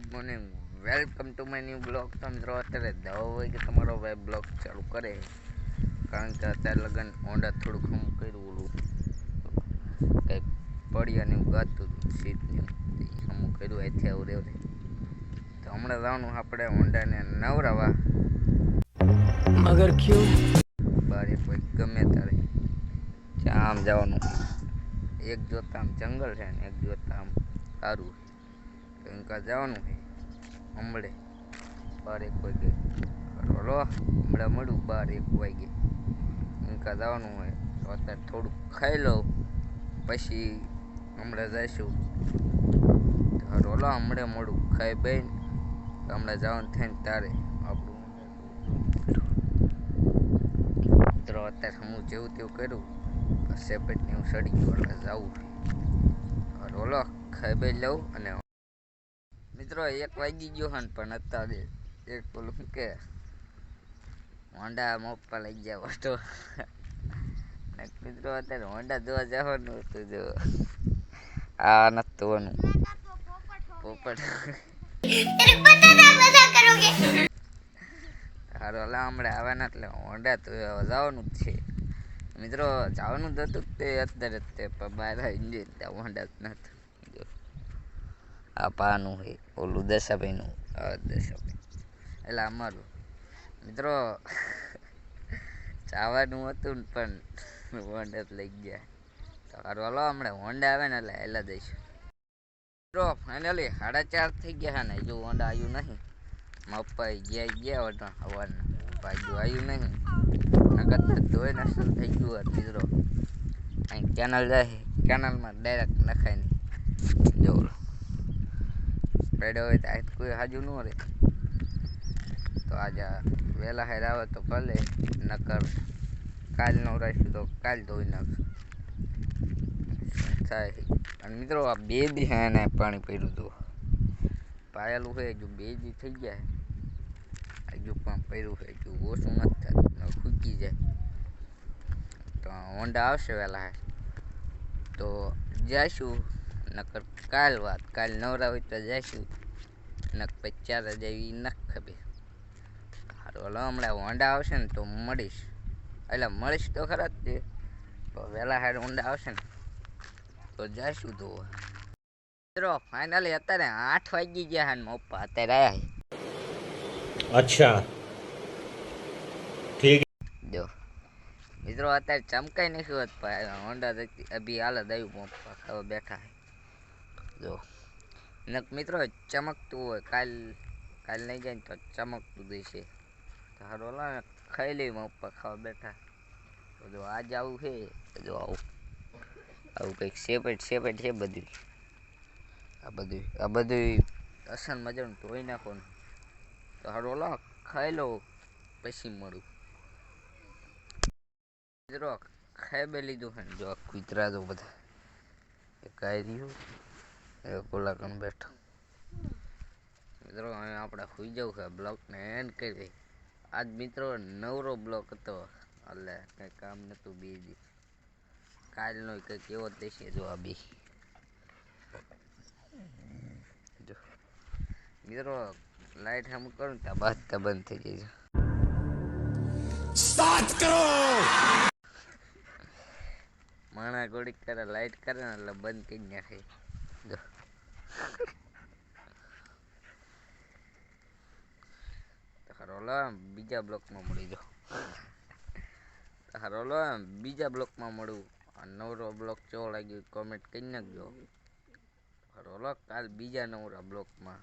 Good morning. Welcome to my new blog. તો મિત્રો અત્યારે દવા વાગે તમારો ભાઈ બ્લોગ ચાલુ કરે. કારણ કે અત્યારે લગ્ન ઓંડા થોડુંક હું કર્યું ઓલું. કંઈ પડ્યા ને એવું ગાતું શીતને હું કર્યું એથી આવું રેવરે તો હમણાં જવાનું આપણે ઓંડાને નવરાવા. મગર ક્યુ? બારે કોઈ ગમે ત્યારે. તારે આમ જવાનું. એક જોતા આમ જંગલ છે ને એક જોતા આમ સારું તો એમ જવાનું છે. હમણે બાર એક વાગે રોલો હમણાં મળું બાર એક વાગે. એમ જવાનું હોય તો અત્યારે થોડુંક ખાઈ લઉં. પછી હમણાં જઈશું. તો રોલો હમણાં મળું ખાઈ બેન. હમણાં જવાનું થઈને તારે. આપણું મિત્રો અત્યારે હું જેવું તેવું કર્યું. સેપેટને હું સડી ગયો. એટલે જવું રોલો ખાઈ બે લઉં અને મિત્રો, એક વાગી ગયો હન, પણ અત્યારે એક પેલું કે હોન્ડા મોપા લઈ ગયા ઓટો મિત્રો, અત્યારે હોન્ડા જોવા જવાનું હતું જો. આ નથી જોવાનું પોપટ. સારું અલા હમણાં આવવાના એટલે હોન્ડા તો જવાનું જ છે. મિત્રો, જવાનું જ હતું તે અત્યારે તે, પણ બહાર આવી ત્યાં હોન્ડા જ નહોતું આ પાનું છે, ઓલું દશાભાઈનું દશાભાઈ. એટલે અમારું. મિત્રો, ચાવાનું હતું પણ હોન્ડા લઈ ગયા. તો હલો, હમણાં હોન્ડા આવે ને એટલે એટલે દઈશું મિત્રો ફાઇનલી સાડા ચાર થઈ ગયા ને, હજુ હોન્ડા આવ્યું નહીં. મપ્પા ગયા ગયા હતા હવારના પાછું આવ્યું નહીં. નગર ધોઈ નાસ્તો થઈ ગયું મિત્રો. અહીં કેનલ જાય કેનલમાં ડાયરેક્ટ નખાય નહીં. જો પેડો હોય તો કોઈ હાજુ ન રહે. તો આજે વહેલા હેર આવે તો ભલે, નકર કાલ નો રાખ્યું તો કાલ ધોઈ નાખશું. થાય અને મિત્રો આ બે દી હે એને પાણી પડ્યું હતું. પાયેલું છે હજુ બે દી થઈ ગયા. હજુ પણ પડ્યું છે હજુ ઓછું નથી થતું ખૂકી જાય. તો હોન્ડા આવશે વહેલા તો જઈશું નકર કાલ વાત કાલ નવરા હોય તો જઈશું નક પચાર જ એવી નખ ખબે સારું હલો હમણાં હોન્ડા આવશે ને તો મળીશ. એટલે મળીશ તો ખરા જ તે. પણ વહેલા હાડ હોન્ડા આવશે ને તો જઈશું તો મિત્રો ફાઈનલી અત્યારે આઠ વાગી ગયા હાન મોપા અત્યારે આયા આવ્યા અચ્છા. ઠીક. જો. મિત્રો અત્યારે ચમકાઈ નથી હોત હોન્ડા અભી હાલત આવ્યું મપ્પા ખાવા બેઠા જો. મિત્રો, ચમકતું હોય. કાલ કાલ નહીં જાય ને તો ચમકતું દેશે તો હારો ઓલા ખાઈ લઈ પપ્પા ખાવા બેઠા. તો જો, આજ આવું છે. જો, આવું. આવું કંઈક સેપેટ સેપેટ છે બધું આ બધું આ બધું અસલ મજાનું ધોઈ નાખો ને તો હારો ઓલા ખાઈ લો પછી મળું. મિત્રો, ખાઈ બે લીધું છે ને જો કૂતરા તો બધા. એક આઈ રહ્યું? ઓલા બેઠો. મિત્રો હવે આપણે સુઈ જવું છે બ્લોકને એન્ડ કરી. આજ મિત્રો નવરો બ્લોક હતો. એટલે કંઈ કામ નહોતું બીજી. દી કાલનો કંઈક એવો દેશે જો આ બી. જો. મિત્રો લાઈટ હમ કરું ને ત્યાં બાજતા બંધ થઈ જાય છે. માણા ગોળી કરે લાઈટ કરે ને એટલે બંધ કરી નાખે. હારોલો બીજા બ્લોકમાં મળી જાઓ. હારોલો બીજા બ્લોકમાં મળું. આ નવરો બ્લોક કેવો લાગ્યો કોમેન્ટ કરી નાખજો. હારોલો કાલ બીજા નવરા બ્લોકમાં.